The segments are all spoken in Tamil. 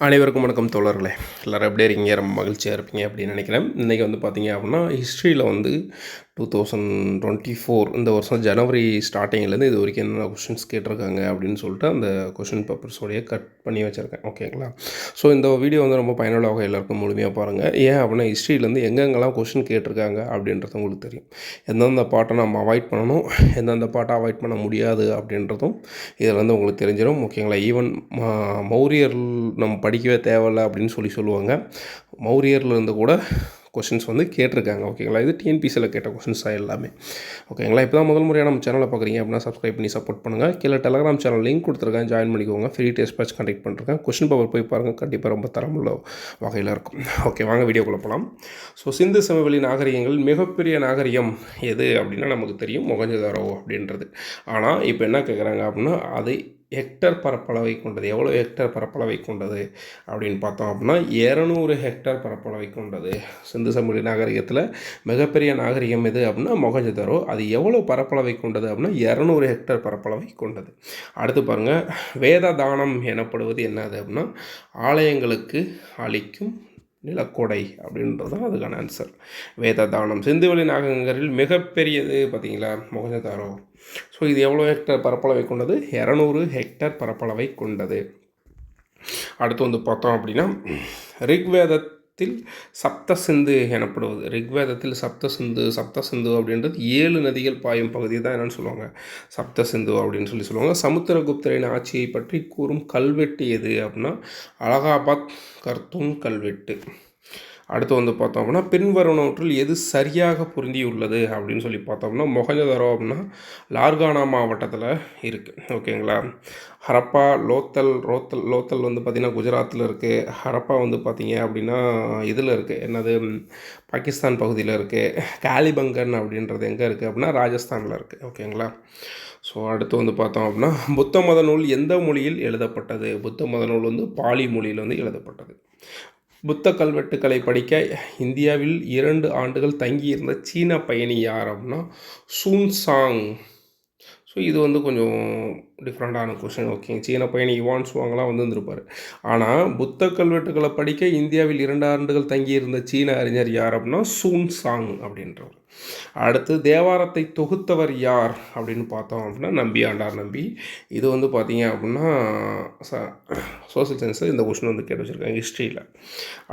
அனைவருக்கும் வணக்கம் தோழர்களே. எல்லோரும் எப்படி இருக்கீங்க? ரொம்ப மகிழ்ச்சியாக இருப்பீங்க அப்படின்னு நினைக்கிறேன். இன்றைக்கி வந்து பார்த்தீங்க அப்படின்னா ஹிஸ்ட்ரியில் வந்து டூ தௌசண்ட் டுவெண்ட்டி ஃபோர் இந்த வருஷம் ஜனவரி ஸ்டார்டிங்லேருந்து இது வரைக்கும் என்னென்ன கொஷின்ஸ் கேட்டிருக்காங்க அப்படின்னு சொல்லிட்டு அந்த கொஷின் பேப்பர்ஸோடைய கட் பண்ணி வச்சுருக்கேன். ஓகேங்களா ஸோ இந்த வீடியோ வந்து ரொம்ப பயனுள்ள வகை எல்லாருக்கும் முழுமையாக பாருங்கள் ஏன் அப்படின்னா ஹிஸ்ட்ரியிலேருந்து எங்கெங்கெல்லாம் கொஷின் கேட்டிருக்காங்க அப்படின்றது உங்களுக்கு தெரியும். எந்தெந்த பாட்டை நம்ம அவாய்ட் பண்ணணும் எந்தெந்த பாட்டை அவாய்ட் பண்ண முடியாது அப்படின்றதும் இதில் வந்து உங்களுக்கு தெரிஞ்சிடும் ஓகேங்களா ஈவன் மௌரியர் நம்ம படிக்கவே தேவையில்லை அப்படின்னு சொல்லி சொல்லுவாங்க. மௌரியர்லேருந்து கூட கொஷின்ஸ் வந்து கேட்டிருக்காங்க ஓகேங்களா இது டிஎன்பிசியில் கேட்ட கொஷின்ஸ் தான் எல்லாமே. ஓகேங்களா இப்போ தான் முதல் முறையாக நம்ம சேனலை பார்க்குறீங்க அப்படின்னா சப்ஸ்கிரைப் பண்ணி சப்போர்ட் பண்ணுங்கள் கீழே டெலகிராம் சேனல் லிங்க் கொடுத்துருக்கேன். ஜாயின் பண்ணிக்கோங்க. ஃப்ரீ டெஸ்ட் பேட்ச் கண்டக்ட் பண்ணிருக்கேன். கொஷின் பவர் போய் பாருங்கள் கண்டிப்பாக ரொம்ப தரமுள்ள வகையில் இருக்கும். ஓகே வாங்க வீடியோக்குள்ளே போகலாம் ஸோ சிந்து சமவெளி நாகரிகங்கள் மிகப்பெரிய நாகரிகம் எது அப்படின்னா நமக்கு தெரியும். மொகஞ்சதாரோ அப்படின்றது. ஆனால் இப்போ என்ன கேட்குறாங்க அப்படின்னா அதை ஹெக்டர் பரப்பளவை கொண்டது. எவ்வளோ ஹெக்டர் பரப்பளவை கொண்டது அப்படின்னு பார்த்தோம் அப்படின்னா இரநூறு ஹெக்டர் பரப்பளவை கொண்டது. சிந்து சமவெளி நாகரிகத்தில் மிகப்பெரிய நாகரிகம் எது அப்படின்னா மொகஞ்சதரோ. அது எவ்வளோ பரப்பளவை கொண்டது அப்படின்னா இரநூறு ஹெக்டர் பரப்பளவை கொண்டது. அடுத்து பாருங்கள் வேத தானம் எனப்படுவது என்னது அப்படின்னா ஆலயங்களுக்கு அளிக்கும் நிலக்கொடை அப்படின்றது தான் அதுக்கான ஆன்சர் வேத தானம் சிந்துவெளி நாகரிகங்களில் மிகப்பெரியது பார்த்தீங்களா மொகஞ்சதாரோ. ஸோ இது எவ்வளோ ஹெக்டர் பரப்பளவை கொண்டது? இரநூறு ஹெக்டர் பரப்பளவை கொண்டது. அடுத்து வந்து பார்த்தோம் அப்படின்னா ரிக்வேதத்தில் சப்த சிந்து எனப்படுவது. ரிக்வேதத்தில் சப்த சிந்து சப்த சிந்து அப்படின்றது ஏழு நதிகள் பாயும் பகுதி தான் என்னென்னு சொல்லுவாங்க. சப்த சிந்து அப்படின்னு சொல்லி சொல்லுவாங்க. சமுத்திரகுப்தரின் ஆட்சியை பற்றி கூறும் கல்வெட்டு எது அப்படின்னா அலகாபாத் கர்த்தும் கல்வெட்டு. அடுத்து வந்து பார்த்தோம்னா பின்வருவனவற்றில் எது சரியாக பொருந்தியுள்ளது அப்படின்னு சொல்லி பார்த்தோம்னா மொகஞ்சதரோ அப்படின்னா லார்கானா மாவட்டத்தில் இருக்குது ஓகேங்களா? ஹரப்பா லோத்தல் ரோத்தல் லோத்தல் வந்து பார்த்திங்கன்னா குஜராத்தில் இருக்குது ஹரப்பா வந்து பார்த்திங்க அப்படின்னா இதில் இருக்குது என்னது? பாகிஸ்தான் பகுதியில் இருக்குது காலிபங்கன் அப்படின்றது எங்கே இருக்குது அப்படின்னா ராஜஸ்தானில் இருக்குது ஓகேங்களா? ஸோ அடுத்து வந்து பார்த்தோம் அப்படின்னா புத்த மத நூல் எந்த மொழியில் எழுதப்பட்டது? புத்த மத நூல் வந்து பாலி மொழியில் வந்து எழுதப்பட்டது. புத்த கல்வெட்டுக்களை படிக்க இந்தியாவில் இரண்டு ஆண்டுகள் தங்கியிருந்த சீன பயணி யார் அப்படின்னா சூன்சாங் ஸோ இது வந்து கொஞ்சம் டிஃப்ரெண்ட்டான கொஷின் ஓகே சீன பயணி இவான்ஸ் வாங்கலாம் வந்துருப்பார் ஆனால் புத்த கல்வெட்டுகளை படிக்க இந்தியாவில் இரண்டு ஆண்டுகள் தங்கியிருந்த சீன அறிஞர் யார் அப்படின்னா சூன் சாங் அப்படின்றவர். அடுத்து தேவாரத்தை தொகுத்தவர் யார் அப்படின்னு பார்த்தோம் அப்படின்னா நம்பி ஆண்டார் நம்பி. இது வந்து பார்த்தீங்க அப்படின்னா சோசியல் சயின்ஸில் இந்த கொஷின் வந்து கேட்டு வச்சுருக்காங்க ஹிஸ்ட்ரியில்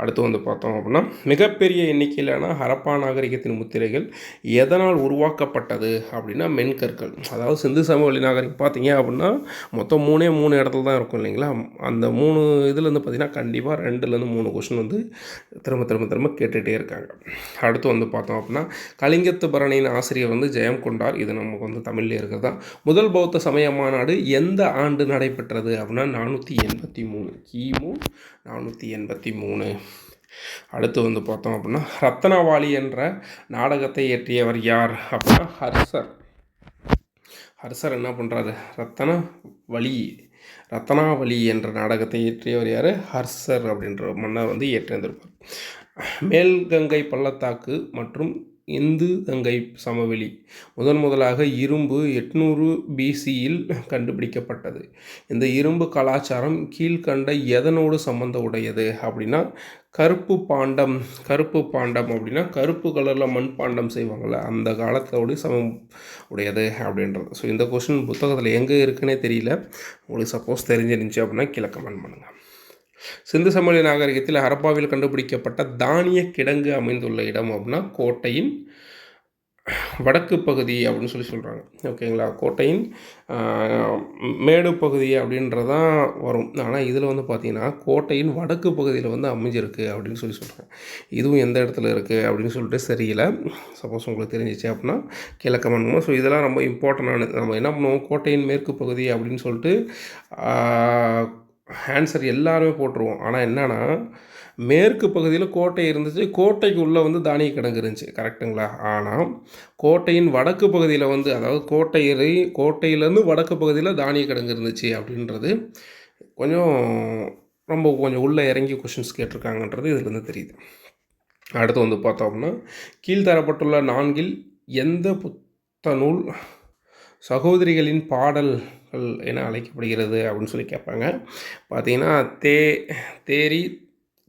அடுத்து வந்து பார்த்தோம் அப்படின்னா மிகப்பெரிய எண்ணிக்கையிலான ஹரப்பா நாகரிகத்தின் முத்திரைகள் எதனால் உருவாக்கப்பட்டது அப்படின்னா மென்கற்கள். அதாவது சிந்து சமவெளி நாகரிகம் பார்த்தீங்க அப்படின்னா மொத்தம் மூணே மூணு இடத்துல தான் இருக்கும் இல்லைங்களா? அந்த மூணு இதுலேருந்து பார்த்திங்கன்னா கண்டிப்பாக ரெண்டுலேருந்து மூணு கொஷின் வந்து திரும்ப திரும்ப திரும்ப கேட்டுகிட்டே இருக்காங்க. அடுத்து வந்து பார்த்தோம் அப்படின்னா கலிங்கத்து பரணியின் ஆசிரியர் வந்து ஜெயம் கொண்டார். இது நமக்கு வந்து தமிழ்லேயே தான் முதல் பௌத்த சமய மாநாடு எந்த ஆண்டு நடைபெற்றது அப்படின்னா நானூற்றி எண்பத்தி மூணு. கிமு நானூற்றி எண்பத்தி மூணு. அடுத்து வந்து பார்த்தோம் அப்படின்னா ரத்தனவாளி என்ற நாடகத்தை இயற்றியவர் யார் அப்படின்னா ஹர்சர். ஹர்சர் என்ன பண்ணுறாரு ரத்தன வழி ரத்தனாவலி என்ற நாடகத்தை இயற்றியவர் யார்? ஹர்சர் அப்படின்ற மன்னர் வந்து இயற்றியிருந்திருப்பார் மேல்கங்கை பள்ளத்தாக்கு மற்றும் இந்து கங்கை சமவெளி. முதன் முதலாக இரும்பு எட்நூறு பிசியில் கண்டுபிடிக்கப்பட்டது. இந்த இரும்பு கலாச்சாரம் கீழ்கண்ட எதனோடு சம்பந்த உடையது அப்படின்னா கருப்பு பாண்டம் கருப்பு பாண்டம் அப்படின்னா கருப்பு கலரில் மண் பாண்டம் செய்வாங்கள்ல அந்த காலத்தோடு சமம் உடையது அப்படின்றது. ஸோ இந்த கொஷின் புத்தகத்தில் எங்கே இருக்குன்னே தெரியல. உங்களுக்கு சப்போஸ் தெரிஞ்சிருந்துச்சு அப்படின்னா கீழே கமெண்ட் பண்ணுங்கள் சிந்து சமவெளி நாகரிகத்தில் ஹரப்பாவில் கண்டுபிடிக்கப்பட்ட தானிய கிடங்கு அமைந்துள்ள இடம் அப்படின்னா கோட்டையின் வடக்கு பகுதி அப்படின்னு சொல்லி சொல்கிறாங்க ஓகேங்களா கோட்டையின் மேடு பகுதி அப்படின்றதான் வரும். ஆனால் இதில் வந்து பார்த்திங்கன்னா கோட்டையின் வடக்கு பகுதியில் வந்து அமைஞ்சிருக்கு அப்படின்னு சொல்லி சொல்கிறாங்க இதுவும் எந்த இடத்துல இருக்குது அப்படின்னு சொல்லிட்டு சரியில்லை. சப்போஸ் உங்களுக்கு தெரிஞ்சிச்சு அப்படின்னா கீழே கமெண்ட் ஸோ இதெல்லாம் ரொம்ப இம்பார்ட்டண்டானது நம்ம என்ன பண்ணுவோம்? கோட்டையின் மேற்கு பகுதி அப்படின்னு சொல்லிட்டு ஆன்சர் எல்லாருமே போட்டுருவோம். ஆனால் என்னென்னா மேற்கு பகுதியில் கோட்டை இருந்துச்சு. கோட்டைக்கு உள்ளே வந்து தானிய கிடங்கு இருந்துச்சு. கரெக்டுங்களா ஆனால் கோட்டையின் வடக்கு பகுதியில் வந்து அதாவது கோட்டை கோட்டையிலேருந்து வடக்கு பகுதியில் தானிய கிடங்கு இருந்துச்சு அப்படின்றது கொஞ்சம் ரொம்ப கொஞ்சம் உள்ளே இறங்கி கொஷின்ஸ் கேட்டிருக்காங்கன்றது இதுலேருந்து தெரியுது. அடுத்து வந்து பார்த்தோம்னா கீழ்த்தரப்பட்டுள்ள நான்கில் எந்த புத்த நூல் சகோதரிகளின் பாடல்கள் என அழைக்கப்படுகிறது அப்படின்னு சொல்லி கேட்பாங்க. பார்த்தீங்கன்னா தே தேரி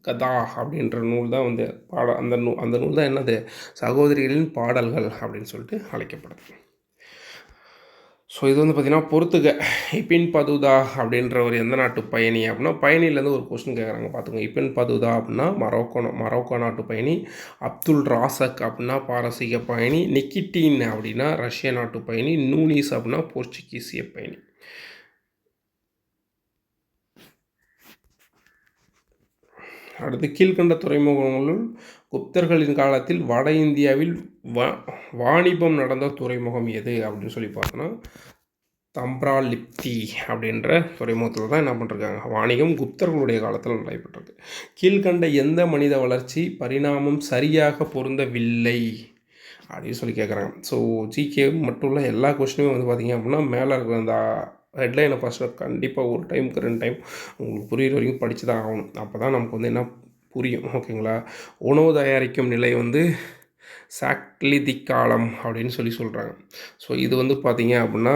கதா அப்படின்ற நூல் தான் வந்து பாட அந்த நூ அந்த நூல் தான் என்னது? சகோதரிகளின் பாடல்கள் அப்படின்னு சொல்லிட்டு அழைக்கப்படுது. ஸோ இது வந்து பார்த்திங்கன்னா பொறுத்துக்க இப்பின் பதுதா அப்படின்ற ஒரு எந்த நாட்டு பயணி அப்படின்னா பயணிலேருந்து ஒரு கொஸ்டின் கேட்குறாங்க பார்த்துங்க இப்பின் பதுதா அப்படின்னா மரோக்கோ மரோக்கோ நாட்டு பயணி அப்துல் ராசக் அப்படின்னா பாரசீக பயணி நிக்கிட்டீன் அப்படின்னா ரஷ்ய நாட்டு பயணி நூனிஸ் அப்படின்னா போர்ச்சுகீசிய பயணி. அடுத்து கீழ்கண்ட துறைமுகங்களுள் குப்தர்களின் காலத்தில் வட இந்தியாவில் வா வாணிபம் நடந்த துறைமுகம் எது அப்படின்னு சொல்லி பார்த்தோன்னா தம்ப்ராலிப்தி அப்படின்ற துறைமுகத்தில் தான் என்ன பண்ணிருக்காங்க? வாணிகம் குப்தர்களுடைய காலத்தில் நடைபெற்றிருக்கு. கீழ்கண்ட எந்த மனித வளர்ச்சி பரிணாமம் சரியாக பொருந்தவில்லை அப்படின்னு சொல்லி கேட்குறாங்க ஸோ ஜிகே மட்டும் இல்லை எல்லா கொஸ்டினுமே வந்து பார்த்திங்க அப்படின்னா மேலே இருக்கிற அந்த ஹெட்லைனை ஃபஸ்ட்டு கண்டிப்பாக ஒரு டைமுக்கு ரெண்டு டைம் உங்களுக்கு புரிகிற வரைக்கும் படித்து தான் ஆகணும். அப்போ தான் நமக்கு வந்து என்ன புரியும். ஓகேங்களா? உணவு தயாரிக்கும் நிலை வந்து சாக்லிதி காலம் அப்படின்னு சொல்லி சொல்கிறாங்க ஸோ இது வந்து பார்த்திங்க அப்படின்னா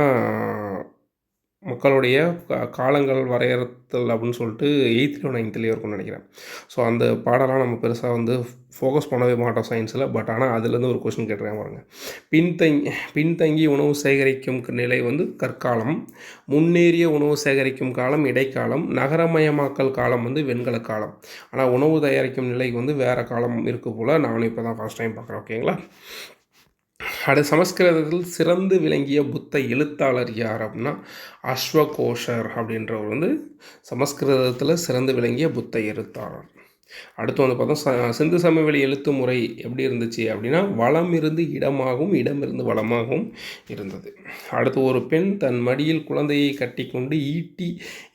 மக்களுடைய காலங்கள் வரையறுத்தல் அப்படின்னு சொல்லிட்டு எயித்துலையோ நைன்த்துலேயோ இருக்கும்னு நினைக்கிறேன். ஸோ அந்த பாடலாம் நம்ம பெருசாக வந்து ஃபோக்கஸ் பண்ணவே மாட்டோம் சயின்ஸில் பட் ஆனால் அதுலேருந்து ஒரு கொஷின் கேட்டுருக்காங்க பாருங்கள் பின்தங்கி பின்தங்கி உணவு சேகரிக்கும் நிலை வந்து கற்காலம் முன்னேறிய உணவு சேகரிக்கும் காலம் இடைக்காலம் நகரமயமாக்கல் காலம் வந்து வெண்கல காலம். ஆனால் உணவு தயாரிக்கும் நிலைக்கு வந்து வேறு காலம் இருக்குது போல் நானும் இப்போ தான் ஃபஸ்ட் டைம் பார்க்குறேன் ஓகேங்களா அடுத்து சமஸ்கிருதத்தில் சிறந்து விளங்கிய புத்த எழுத்தாளர் யார் அப்படின்னா அஸ்வகோஷர் அப்படின்றவர் வந்து சமஸ்கிருதத்தில் சிறந்து விளங்கிய புத்த எழுத்தாளர். அடுத்து வந்து பார்த்தோம் சிந்து சமவெளி எழுத்து முறை எப்படி இருந்துச்சு அப்படின்னா வளம் இருந்து இடமாகவும் இடமிருந்து வளமாகவும் இருந்தது. அடுத்து ஒரு பெண் தன் மடியில் குழந்தையை கட்டி கொண்டு ஈட்டி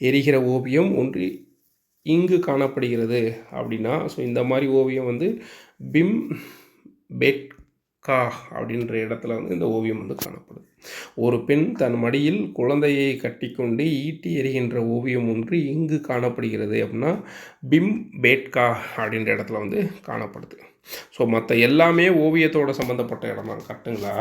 எரிகிற ஓவியம் ஒன்று இங்கு காணப்படுகிறது அப்படின்னா ஸோ இந்த மாதிரி ஓவியம் வந்து பிம் பெட் கா அப்படின்ற இடத்துல வந்து இந்த ஓவியம் வந்து காணப்படுது. ஒரு பெண் தன் மடியில் குழந்தையை கட்டிக்கொண்டு ஈட்டி எறிகின்ற ஓவியம் ஒன்று இங்கு காணப்படுகிறது அப்படின்னா பிம் பேட்கா அப்படின்ற இடத்துல வந்து காணப்படுது. ஸோ மற்ற எல்லாமே ஓவியத்தோட சம்மந்தப்பட்ட இடம் தான். கரெக்டுங்களா?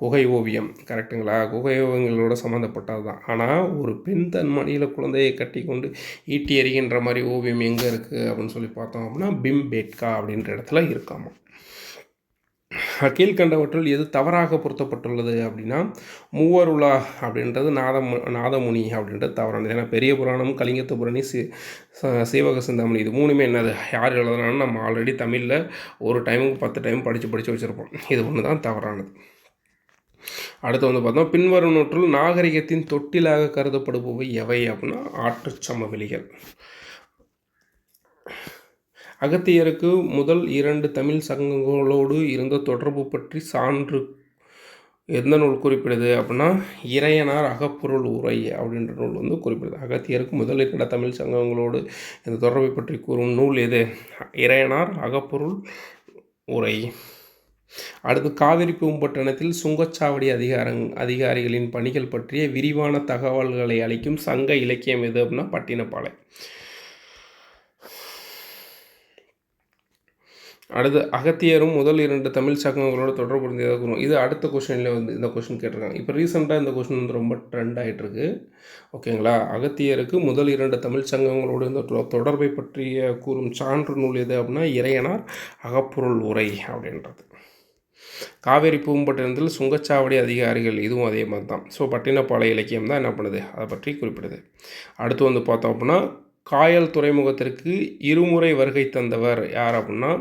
குகை ஓவியம். கரெக்டுங்களா? குகை ஓவியங்களோட சம்மந்தப்பட்டது தான். ஆனால் ஒரு பெண் தன் மடியில் குழந்தையை கட்டி கொண்டு ஈட்டி எறிகின்ற மாதிரி ஓவியம் எங்கே இருக்குது அப்படின்னு சொல்லி பார்த்தோம் அப்படின்னா பிம் பேட்கா அப்படின்ற இடத்துல இருக்காமா கீழ்கண்டவற்றுள் எது தவறாக பொருத்தப்பட்டுள்ளது அப்படின்னா மூவருலா அப்படின்றது நாதம் நாதமுனி அப்படின்றது தவறானது. ஏன்னா பெரிய புராணம் கலிங்கத்து புரணி சி சீவக சிந்தாமணி இது மூணுமே என்னது? யார் எழுதுனாலும் நம்ம ஆல்ரெடி தமிழில் ஒரு டைமுக்கு பத்து டைம் படித்து படித்து வச்சுருப்போம். இது ஒன்று தான் தவறானது. அடுத்து வந்து பார்த்தோம் பின்வரும் நூற்றுள் நாகரிகத்தின் தொட்டிலாக கருதப்படுபவை எவை அப்படின்னா ஆற்றுச் சமவெளிகள். அகத்தியருக்கு முதல் இரண்டு தமிழ் சங்கங்களோடு இருந்த தொடர்பு பற்றி சான்று எந்த நூல் குறிப்பிடுது அப்படின்னா இறையனார் அகப்பொருள் உரை அப்படின்ற நூல் வந்து குறிப்பிடுது. அகத்தியருக்கு முதல் இரண்ட தமிழ் சங்கங்களோடு இந்த தொடர்பை பற்றி கூறும் நூல் எது? இறையனார் அகப்பொருள் உரை. அடுத்து காவிரி பூம்பட்டினத்தில் சுங்கச்சாவடி அதிகாரங் அதிகாரிகளின் பணிகள் பற்றிய விரிவான தகவல்களை அளிக்கும் சங்க இலக்கியம் எது அப்படின்னா பட்டினப்பாலை. அடுத்து அகத்தியரும் முதல் இரண்டு தமிழ் சங்கங்களோட தொடர்பு இருந்ததாக கூறுவோம் இது அடுத்த கொஷனில் வந்து இந்த கொஷின் கேட்டிருக்காங்க. இப்போ ரீசெண்டாக இந்த கொஷின் வந்து ரொம்ப ட்ரெண்ட் ஆகிட்டுருக்கு ஓகேங்களா? அகத்தியருக்கு முதல் இரண்டு தமிழ் சங்கங்களோடு இந்த தொடர்பை பற்றிய கூறும் சான்று நூல் எது அப்படின்னா இறையனார் அகப்பொருள் உரை அப்படின்றது. காவேரி பூம்பட்டினத்தில் சுங்கச்சாவடி அதிகாரிகள் இதுவும் அதே மாதிரி தான். ஸோ பட்டினப்பாளைய இலக்கியம் தான் என்ன பண்ணுது? அதை பற்றி குறிப்பிடுது. அடுத்து வந்து பார்த்தோம் அப்படின்னா காயல் துறைமுகத்திற்கு இருமுறை வருகை தந்தவர் யார் அப்படின்னா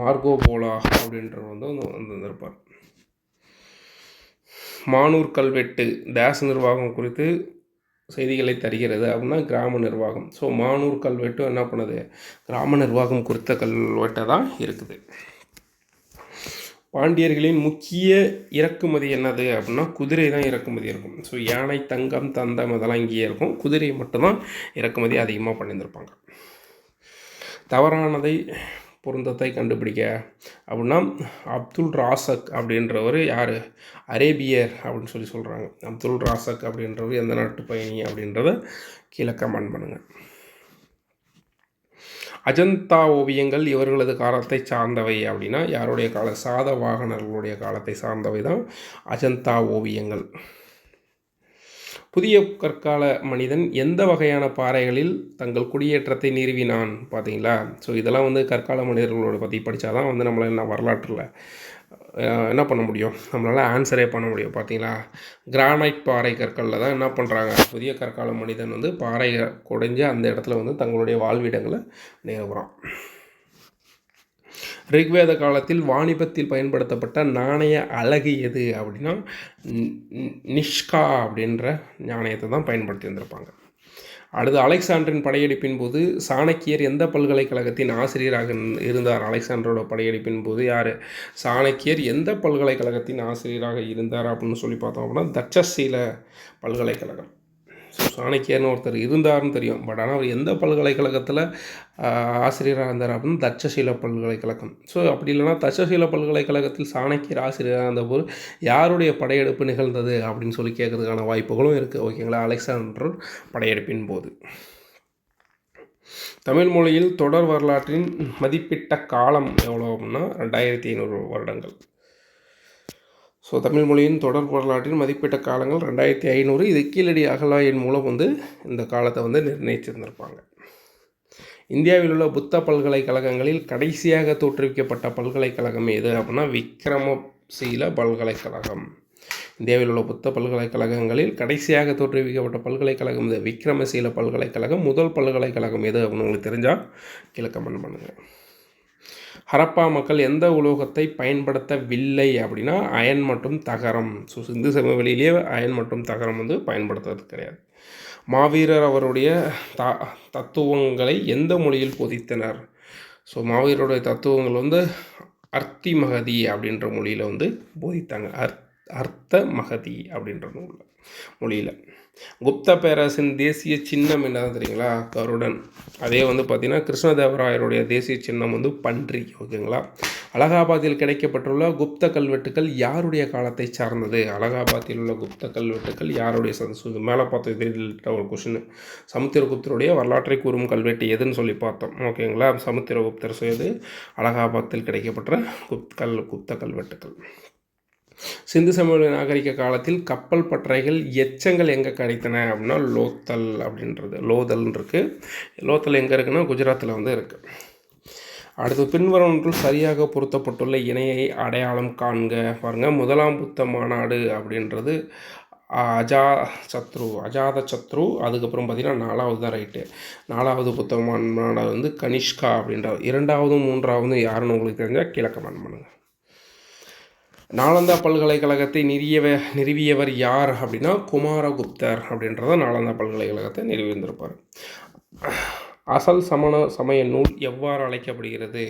மார்கோ போலா அப்படின்றவர் வந்து வந்து வந்திருப்பார் மானூர் கல்வெட்டு தேச நிர்வாகம் குறித்து செய்திகளை தருகிறது அப்படின்னா கிராம நிர்வாகம். ஸோ மானூர் கல்வெட்டு என்ன பண்ணுது? கிராம நிர்வாகம் குறித்த கல்வெட்டை தான் இருக்குது. பாண்டியர்களின் முக்கிய இறக்குமதி என்னது அப்படின்னா குதிரை தான் இறக்குமதி இருக்கும். ஸோ யானை தங்கம் தந்தம் அதெல்லாம் இங்கேயே இருக்கும். குதிரையை மட்டும்தான் இறக்குமதி அதிகமாக பண்ணியிருந்திருப்பாங்க. தவறானதை பொருந்தத்தை கண்டுபிடிக்க. அப்படின்னா அப்துல் ராசக் அப்படின்றவர் யார்? அரேபியர் அப்படின்னு சொல்லி சொல்கிறாங்க அப்துல் ராசக் அப்படின்றவர் எந்த நாட்டு பயணி அப்படின்றத கீழே கமெண்ட் பண்ணுங்கள் அஜந்தா ஓவியங்கள் இவர்களது காலத்தை சார்ந்தவை அப்படின்னா யாருடைய கால? சாத வாகனர்களுடைய காலத்தை சார்ந்தவை தான் அஜந்தா ஓவியங்கள். புதிய கற்கால மனிதன் எந்த வகையான பாறைகளில் தங்கள் குடியேற்றத்தை நிறுவினான் பார்த்தீங்களா? ஸோ இதெல்லாம் வந்து கற்கால மனிதர்களோட பற்றி படித்தா தான் வந்து நம்மளால் என்ன வரலாற்றில் என்ன பண்ண முடியும்? நம்மளால் ஆன்சரே பண்ண முடியும் பார்த்தீங்களா? கிரானைட் பாறை கற்களில் தான் என்ன பண்ணுறாங்க புதிய கற்கால மனிதன் வந்து பாறை குடைஞ்சு அந்த இடத்துல வந்து தங்களுடைய வாழ்விடங்களை நிறுவுகிறான் ரிக்வேத காலத்தில் வாணிபத்தில் பயன்படுத்தப்பட்ட நாணய அழகு எது அப்படின்னா நிஷ்கா அப்படின்ற நாணயத்தை தான் பயன்படுத்தி வந்திருப்பாங்க. அடுத்து அலெக்சாண்டரின் படையெடுப்பின் போது சாணக்கியர் எந்த பல்கலைக்கழகத்தின் ஆசிரியராக இருந்தார்? அலெக்சாண்டரோட படையெடுப்பின் போது யார்? சாணக்கியர் எந்த பல்கலைக்கழகத்தின் ஆசிரியராக இருந்தார் அப்படின்னு சொல்லி பார்த்தோம் அப்படின்னா தட்சசீல பல்கலைக்கழகம். ஸோ சாணக்கியர்னு ஒருத்தர் இருந்தார்னு தெரியும். பட் ஆனால் அவர் எந்த பல்கலைக்கழகத்தில் ஆசிரியராக இருந்தார் அப்படின்னு தட்சசீல பல்கலைக்கழகம். ஸோ அப்படி இல்லைனா தட்சசீல பல்கலைக்கழகத்தில் சாணக்கியர் ஆசிரியராக இருந்தபோது யாருடைய படையெடுப்பு நிகழ்ந்தது அப்படின்னு சொல்லி கேட்கறதுக்கான வாய்ப்புகளும் இருக்குது ஓகேங்களா அலெக்சாண்டர் படையெடுப்பின் போது. தமிழ் மொழியில் தொடர் வரலாற்றின் மதிப்பிட்ட காலம் எவ்வளோ அப்படின்னா ரெண்டாயிரத்தி ஐநூறு வருடங்கள். ஸோ தமிழ் மொழியின் தொடர் வரலாற்றின் மதிப்பிட்ட காலங்கள் ரெண்டாயிரத்தி ஐநூறு. இது கீழடி அகலாயின் மூலம் வந்து இந்த காலத்தை வந்து நிர்ணயிச்சிருந்திருப்பாங்க. இந்தியாவில் உள்ள புத்த பல்கலைக்கழகங்களில் கடைசியாக தோற்றுவிக்கப்பட்ட பல்கலைக்கழகம் எது அப்படின்னா விக்ரமசீல பல்கலைக்கழகம். இந்தியாவில் உள்ள புத்த பல்கலைக்கழகங்களில் கடைசியாக தோற்றுவிக்கப்பட்ட பல்கலைக்கழகம் இது. விக்ரமசீல பல்கலைக்கழகம் முதல் பல்கலைக்கழகம் எது அப்படின்னு உங்களுக்கு தெரிஞ்சால் கீழே கமெண்ட் பண்ணுங்கள் ஹரப்பா மக்கள் எந்த உலோகத்தை பயன்படுத்தவில்லை அப்படின்னா அயன் மற்றும் தகரம். ஸோ சிந்து சமவெளியிலேயே அயன் மற்றும் தகரம் வந்து பயன்படுத்துறது கிடையாது. மாவீரர் அவருடைய த தத்துவங்களை எந்த மொழியில் போதித்தனர்? ஸோ மாவீரருடைய தத்துவங்கள் வந்து அர்த்தி மகதி அப்படின்ற மொழியில் வந்து போதித்தாங்க. அர்த் அர்த்த மகதி அப்படின்ற நூலில் மொழியில். குப்த பேரரசின் தேசிய சின்னம் என்ன தெரியுங்களா? கருடன். அதே வந்து பார்த்திங்கன்னா கிருஷ்ணதேவராயருடைய தேசிய சின்னம் வந்து பன்றி ஓகேங்களா? அலகாபாத்தில் கிடைக்கப்பட்டுள்ள குப்த கல்வெட்டுக்கள் யாருடைய காலத்தை சார்ந்தது? அலகாபாத்தில் உள்ள குப்த கல்வெட்டுக்கள் யாருடைய மேலே பார்த்து ஒரு கொஷின் சமுத்திரகுப்தருடைய வரலாற்றை கூறும் கல்வெட்டு எதுன்னு சொல்லி பார்த்தோம் ஓகேங்களா? சமுத்திரகுப்தர் செய்து அலகாபாத்தில் கிடைக்கப்பட்ட குப்த கல் குப்த கல்வெட்டுக்கள். சிந்து சமவெளி நாகரிக காலத்தில் கப்பல் பற்றைகள் எச்சங்கள் எங்கே கிடைத்தன அப்படின்னா லோத்தல் அப்படின்றது லோதல்னு இருக்குது லோத்தல் எங்கே இருக்குன்னா குஜராத்தில் வந்து இருக்குது அடுத்து பின்வரவற்றில் சரியாக பொருத்தப்பட்டுள்ள இணையை அடையாளம் காண்க பாருங்கள் முதலாம் புத்த மாநாடு அப்படின்றது அஜா சத்ரு அஜாத சத்ரு அதுக்கப்புறம் பார்த்திங்கன்னா நாலாவது தான் ரைட்டு. நாலாவது புத்தகமான மாநாடு வந்து கனிஷ்கா அப்படின்ற இரண்டாவதும் மூன்றாவதும் யாருன்னு உங்களுக்கு தெரிஞ்சால் கீழே கமெண்ட் பண்ணுங்கள் நாலந்தா பல்கலைக்கழகத்தை நிறுவியவ நிறுவியவர் யார் அப்படின்னா குமாரகுப்தர் அப்படின்றத நாலந்தா பல்கலைக்கழகத்தை நிறுவியிருந்திருப்பார். அசல் சமண சமய நூல் எவ்வாறு அழைக்கப்படுகிறது?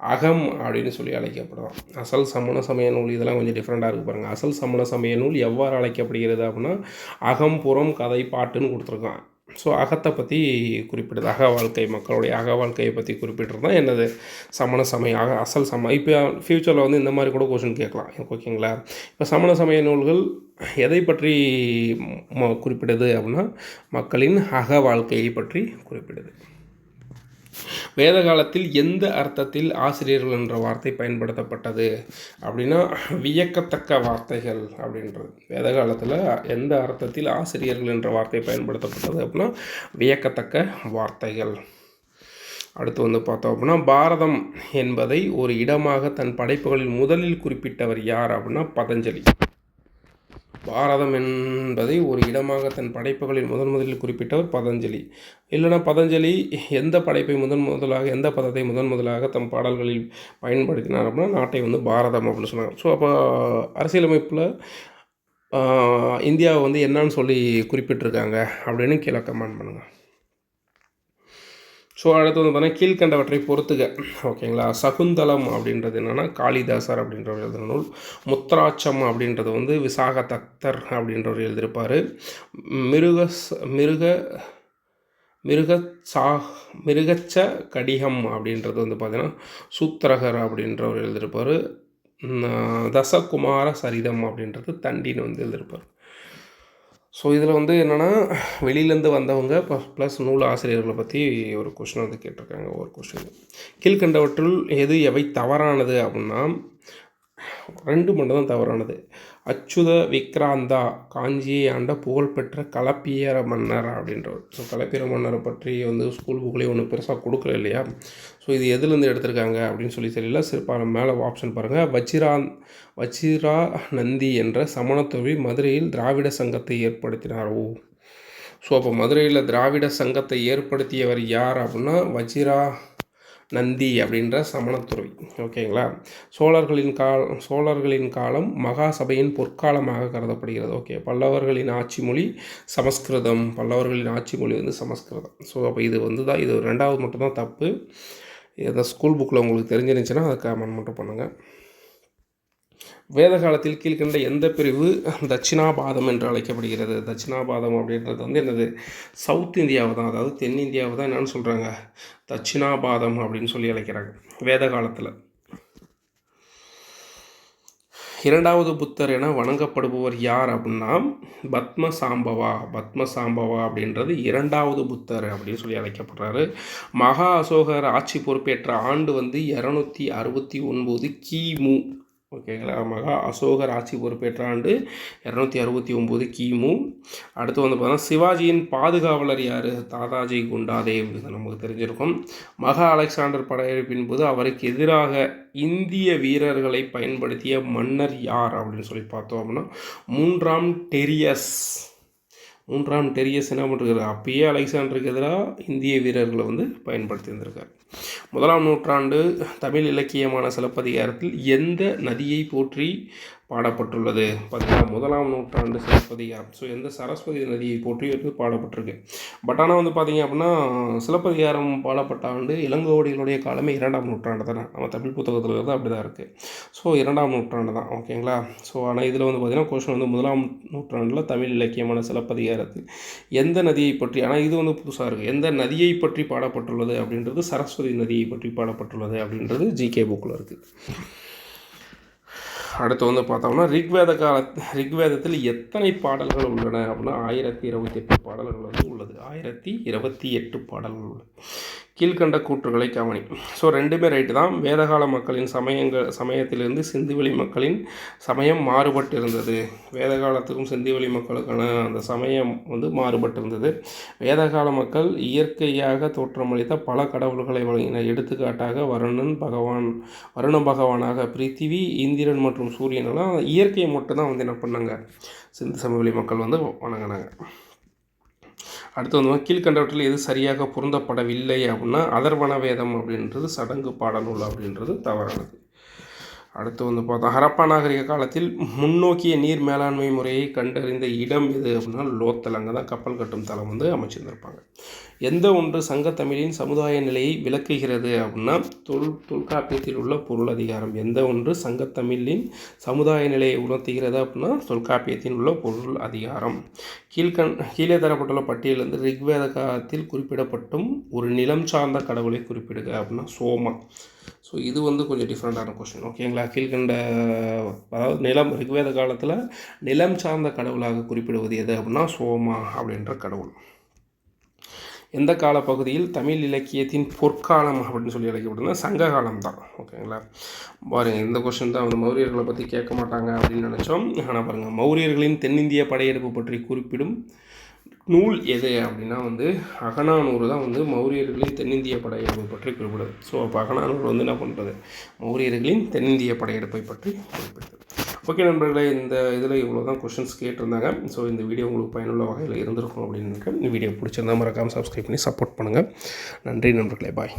அகம் அப்படின்னு சொல்லி அழைக்கப்படும். அசல் சமண சமய நூல் இதெல்லாம் கொஞ்சம் டிஃப்ரெண்ட்டாக இருக்குது பாருங்கள் அசல் சமண சமய நூல் எவ்வாறு அழைக்கப்படுகிறது அப்படின்னா அகம் புறம் கதை பாட்டுன்னு கொடுத்துருக்கான். ஸோ அகத்தை பற்றி குறிப்பிடுது அக வாழ்க்கை மக்களுடைய அக வாழ்க்கையை பற்றி குறிப்பிட்டிருந்தா என்னது? சமண சமய அக அசல் சம. இப்போ ஃப்யூச்சரில் வந்து இந்த மாதிரி கூட கொஷின் கேட்கலாம். ஓகேங்களா இப்போ சமண சமய நூல்கள் எதை பற்றி குறிப்பிடுது அப்படின்னா மக்களின் அக வாழ்க்கையை பற்றி குறிப்பிடுது. வேத காலத்தில் எந்த அர்த்தத்தில் ஆசிரியர்கள் என்ற வார்த்தை பயன்படுத்தப்பட்டது அப்படின்னா வியக்கத்தக்க வார்த்தைகள் அப்படின்றது. வேத காலத்தில் எந்த அர்த்தத்தில் ஆசிரியர்கள் என்ற வார்த்தை பயன்படுத்தப்பட்டது அப்படின்னா வியக்கத்தக்க வார்த்தைகள். அடுத்து வந்து பார்த்தோம் அப்படின்னா பாரதம் என்பதை ஒரு இடமாக தன் படைப்புகளில் முதலில் குறிப்பிட்டவர் யார் அப்படின்னா பதஞ்சலி. பாரதம் என்பதை ஒரு இடமாக தன் படைப்புகளில் முதன் முதலில் குறிப்பிட்டவர் பதஞ்சலி. இல்லைனா பதஞ்சலி எந்த படைப்பை முதன் முதலாக எந்த பதத்தை முதன் முதலாக தம் பாடல்களில் பயன்படுத்தினார் அப்படின்னா நாட்டை வந்து பாரதம் அப்படின்னு சொன்னாங்க. ஸோ அப்போ அரசியலமைப்பில் இந்தியாவை வந்து என்னன்னு சொல்லி குறிப்பிட்டிருக்காங்க அப்படின்னு கீழே கமெண்ட் பண்ணுங்கள் ஸோ அடுத்து வந்து பார்த்தீங்கன்னா கீழ்கண்டவற்றை பொறுத்துக. ஓகேங்களா? சகுந்தலம் அப்படின்றது என்னென்னா காளிதாசர் அப்படின்றவர் எழுதின நூல். முத்ராட்சம் அப்படின்றது வந்து விசாக தக்தர் அப்படின்றவர் எழுதியிருப்பார். மிருக மிருக மிருக சா மிருகச்ச கடிகம் அப்படின்றது வந்து பார்த்திங்கன்னா சூத்திரகர் அப்படின்றவர் எழுதியிருப்பார். தசகுமார சரிதம் அப்படின்றது தண்டின்னு வந்து எழுதியிருப்பார். ஸோ இதில் வந்து என்னென்னா வெளியிலேருந்து வந்தவங்க ப்ளஸ் நூல் ஆசிரியர்களை பற்றி ஒரு கொஷின் வந்து கேட்டிருக்காங்க ஒரு கொஷின் கீழ்கண்டவற்றுள் எது எவை தவறானது அப்படின்னா ரெண்டு மட்டும் தான் தவறானது. அச்சுத விக்ராந்தா காஞ்சியை ஆண்ட புகழ்பெற்ற கலப்பியர மன்னர் அப்படின்றவர். ஸோ கலப்பியர மன்னரை பற்றி வந்து ஸ்கூல் புக்லேயே ஒன்று பெருசாக கொடுக்கல இல்லையா? ஸோ இது எதுலேருந்து எடுத்திருக்காங்க அப்படின்னு சொல்லி தெரியல. சிறப்பாக மேலே ஆப்ஷன் பாருங்கள் வச்சிரான் வச்சிரா நந்தி என்ற சமணத்தொழில் மதுரையில் திராவிட சங்கத்தை ஏற்படுத்தினார். ஓ. ஸோ அப்போ மதுரையில் திராவிட சங்கத்தை ஏற்படுத்தியவர் யார் அப்படின்னா வஜிரா நந்தி அப்படின்ற சமணத்துறை ஓகேங்களா? சோழர்களின் கால் சோழர்களின் காலம் மகாசபையின் பொற்காலமாக கருதப்படுகிறது. ஓகே பல்லவர்களின் ஆட்சி மொழி சமஸ்கிருதம். பல்லவர்களின் ஆட்சி மொழி வந்து சமஸ்கிருதம். ஸோ அப்போ இது வந்து தான் இது ரெண்டாவது மட்டும்தான் தப்பு. இதை ஸ்கூல் புக்கில் உங்களுக்கு தெரிஞ்சிருந்துச்சுன்னா அதை கமெண்ட் மட்டும் பண்ணுங்கள் வேத காலத்தில் கீழ்கண்ட எந்த பிரிவு தட்சிணாபாதம் என்று அழைக்கப்படுகிறது. தட்சிணாபாதம் அப்படின்றது வந்து என்னது? சவுத் இந்தியாவை தான் அதாவது தென்னிந்தியாவை தான் என்னென்னு சொல்கிறாங்க தட்சிணாபாதம் அப்படின்னு சொல்லி அழைக்கிறாங்க வேத காலத்தில் இரண்டாவது புத்தர் என வணங்கப்படுபவர் யார் அப்படின்னா பத்ம சாம்பவா பத்ம சாம்பவா அப்படின்றது இரண்டாவது புத்தர் அப்படின்னு சொல்லி அழைக்கப்படுறாரு. மகா அசோகர் ஆட்சி பொறுப்பேற்ற ஆண்டு வந்து இரநூத்தி அறுபத்தி ஒன்பது கிமு ஓகேங்களா? மகா அசோகர் ஆட்சி பொறுப்பேற்ற ஆண்டு இரநூத்தி அறுபத்தி ஒம்பது கிமு. அடுத்து வந்து பார்த்தோன்னா சிவாஜியின் பாதுகாவலர் யார்? தாதாஜி குண்டாதேவ் இது நமக்கு தெரிஞ்சிருக்கும். மகா அலெக்சாண்டர் படையெடுப்பின் போது அவருக்கு எதிராக இந்திய வீரர்களை பயன்படுத்திய மன்னர் யார் அப்படின்னு சொல்லி பார்த்தோம் அப்படின்னா மூன்றாம் டெரியஸ். மூன்றாம் டெரியஸ் என்ன பண்ணிருக்காரு? அப்பயே அலெக்சாண்டருக்கு எதிராக இந்திய வீரர்களை வந்து பயன்படுத்தி இருந்திருக்கார் முதலாம் நூற்றாண்டு தமிழ் இலக்கியமான சிலப்பதிகாரத்தில் எந்த நதியை போற்றி பாடப்பட்டுள்ளது. பார்த்தீங்கன்னா முதலாம் நூற்றாண்டு சிலப்பதிகாரம் ஸோ எந்த சரஸ்வதி நதியை போற்றி எடுத்து பாடப்பட்டிருக்கு. பட் ஆனால் வந்து பார்த்தீங்க அப்படின்னா சிலப்பதிகாரம் பாடப்பட்ட ஆண்டு இளங்கோடிகளுடைய காலமே இரண்டாம் நூற்றாண்டு தானே. நம்ம தமிழ் புத்தகத்தில் இருந்து அப்படி தான் இருக்குது ஸோ இரண்டாம் நூற்றாண்டு தான். ஓகேங்களா ஸோ ஆனால் இதில் வந்து பார்த்திங்கன்னா கொஷின் வந்து முதலாம் நூற்றாண்டில் தமிழ் இலக்கியமான சிலப்பதிகாரத்தில் எந்த நதியை பற்றி ஆனால் இது வந்து புதுசாக இருக்குது எந்த நதியை பற்றி பாடப்பட்டுள்ளது அப்படின்றது சரஸ்வதி நதியை பற்றி பாடப்பட்டுள்ளது அப்படின்றது ஜிகே புக்கில் இருக்குது அடுத்து வந்து பார்த்தோம்னா ரிக்வேத கால ரிக்வேதத்தில் எத்தனை பாடல்கள் உள்ளன அப்படின்னா ஆயிரத்தி இருபத்தி எட்டு பாடல்கள் வந்து உள்ளது. ஆயிரத்தி இருபத்தி எட்டு பாடல்கள் உள்ளது. கீழ்கண்ட கூற்றுகளை கவனி. ஸோ ரெண்டுமே ரைட்டு தான். வேதகால மக்களின் சமயங்கள் சமயத்திலிருந்து சிந்துவெளி மக்களின் சமயம் மாறுபட்டு இருந்தது வேதகாலத்துக்கும் சிந்துவெளி மக்களுக்கான அந்த சமயம் வந்து மாறுபட்டு இருந்தது வேதகால மக்கள் இயற்கையாக தோற்றமளித்த பல கடவுள்களை வழங்கினர் எடுத்துக்காட்டாக வருணன் பகவான் வருண பகவானாக பிரித்திவி இந்திரன் மற்றும் சூரியனெல்லாம் இயற்கையை மட்டும்தான் வந்து என்ன பண்ணாங்க? சிந்து சமவெளி மக்கள் வந்து வணங்கினாங்க. அடுத்து வந்து கீழ்கண்டவற்றில் எது சரியாக பொருந்தப்படவில்லை அப்படின்னா அதர்வன வேதம் அப்படின்றது சடங்கு பாடநூல் அப்படின்றது தவறானது. அடுத்து வந்து பார்த்தா ஹரப்பா நாகரிக காலத்தில் முன்னோக்கிய நீர் மேலாண்மை முறையை கண்டறிந்த இடம் எது அப்படின்னா லோத்தல். அங்கே தான் கப்பல் கட்டும் தளம் வந்து அமைச்சிருந்திருப்பாங்க. எந்த ஒன்று சங்கத்தமிழின் சமுதாய நிலையை விளக்குகிறது அப்படின்னா தொல் தொல்காப்பியத்தில் உள்ள பொருள் அதிகாரம். எந்த ஒன்று சங்கத்தமிழின் சமுதாய நிலையை உணர்த்துகிறது அப்படின்னா தொல்காப்பியத்தில் உள்ள பொருள் அதிகாரம். கீழ்கண் கீழே தரப்பட்டுள்ள பட்டியலிருந்து ரிக்வேத காலத்தில் குறிப்பிடப்பட்டும் ஒரு நிலம் சார்ந்த கடவுளை குறிப்பிடுக அப்படின்னா சோமா ஸோ இது வந்து கொஞ்சம் டிஃப்ரெண்ட்டான கொஷின் ஓகேங்களா கீழ்கண்ட அதாவது நிலம் ரிக்வேத காலத்தில் நிலம் சார்ந்த கடவுளாக குறிப்பிடுவது எது அப்படின்னா சோமா அப்படின்ற கடவுள். எந்த காலப்பகுதியில் தமிழ் இலக்கியத்தின் பொற்காலம் அப்படின்னு சொல்லி அழைக்கப்படுதுன்னா சங்க காலம் தான் ஓகேங்களா பாருங்கள் இந்த கொஷின் தான் வந்து மௌரியர்களை பற்றி கேட்க மாட்டாங்க அப்படின்னு நினச்சோம். ஆனால் பாருங்கள் மௌரியர்களின் தென்னிந்திய படையெடுப்பு பற்றி குறிப்பிடும் நூல் எது அப்படின்னா வந்து அகனானூறு தான் வந்து மௌரியர்களின் தென்னிந்திய படையெடுப்பை பற்றி குறிப்பிடுது. ஸோ அப்போ அகனானூர் வந்து என்ன பண்ணுறது மௌரியர்களின் தென்னிந்திய படையெடுப்பை பற்றி குறிப்பிடுது. ஓகே நண்பர்களே இந்த இதில் இவ்வளோ தான் கொஷின்ஸ் கேட்டிருந்தாங்க. ஸோ இந்த வீடியோ உங்களுக்கு பயனுள்ள வகையில் இருந்திருக்கும் அப்படின்னு நினைக்கிறேன். இந்த வீடியோ பிடிச்சிருந்தா மறக்காமல் சப்ஸ்கிரைப் பண்ணி சப்போர்ட் பண்ணுங்கள் நன்றி நண்பர்களே பாய்